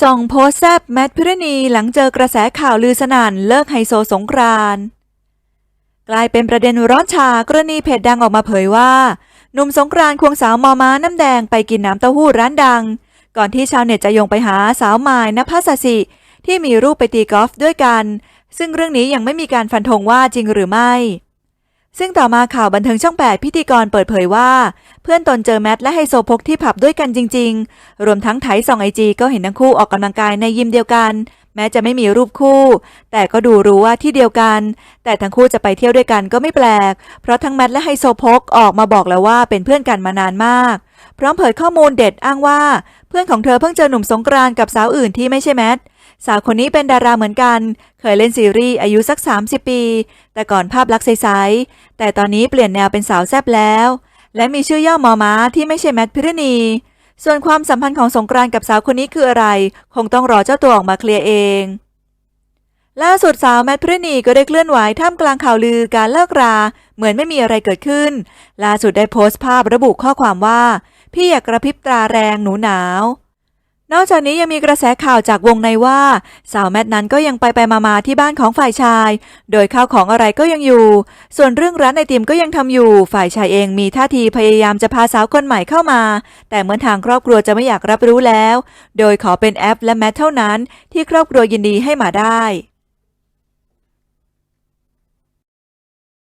ส่องโพสแซบแมทพิรณีหลังเจอกระแสข่าวลือสนั่นเลิกไฮโซสงกราน กลายเป็นประเด็นร้อนชากรณีเพจดังออกมาเผยว่า หนุ่มสงกรานควงสาวมอม้าน้ำแดงไปกินน้ำเต้าหู้ร้านดัง ก่อนที่ชาวเน็ตจะโยงไปหาสาวมายนภัสสิ ที่มีรูปไปตีกอล์ฟด้วยกัน ซึ่งเรื่องนี้ยังไม่มีการฟันธงว่าจริงหรือไม่ ซึ่งต่อมาข่าวบันเทิงช่อง 8 พิธีกรเปิดเผยว่า เพื่อนตนเจอแมทและไฮโซพกที่ผับด้วยกันจริง ๆ รวมทั้งไถส่องไอจีก็เห็นทั้งคู่ออกกำลังกายในยิมเดียวกัน แม้จะไม่มีรูปคู่ แต่ก็ดูรู้ว่าที่เดียวกัน แต่ทั้งคู่จะไปเที่ยวด้วยกันก็ไม่แปลก เพราะทั้งแมทและไฮโซพกออกมาบอกแล้วว่าเป็นเพื่อนกันมานานมาก พร้อมเผยข้อมูลเด็ดอ้างว่า เพื่อนของเธอเพิ่งเจอหนุ่มสงกรานกับสาวอื่นที่ไม่ใช่แมท สาวคนนี้เป็นดาราเหมือนกัน เคยเล่นซีรีส์อายุสัก 30 ปี แต่ก่อนภาพลักษณ์ใสๆ แต่ตอนนี้เปลี่ยนแนวเป็นสาวแซบแล้ว และมีชื่อย่อมอม้าที่ไม่ใช่แมทพิรณี ส่วนความสัมพันธ์ของสงกรานต์กับสาวคนนี้คืออะไร คงต้องรอเจ้าตัวออกมาเคลียร์เอง ล่าสุดสาวแมทพิรณีก็ได้เคลื่อนไหวท่ามกลางข่าวลือการเลิกรา เหมือนไม่มีอะไรเกิดขึ้น ล่าสุดได้โพสต์ภาพระบุข้อความว่า พี่อยากกระพริบตาแรงหนูหนาว นอกจากนี้ยังมีกระแสข่าวจากวงในว่า สาวแมทนั้นก็ยังไปไปมามาที่บ้านของฝ่ายชาย โดยข้าวของอะไรก็ยังอยู่ ส่วนเรื่องร้านไอติมก็ยังทำอยู่ ฝ่ายชายเองมีท่าทีพยายามจะพาสาวคนใหม่เข้ามา แต่เหมือนทางครอบครัวจะไม่อยากรับรู้แล้ว โดยขอเป็นแอปและแมทเท่านั้น ที่ครอบครัวยินดีให้มาได้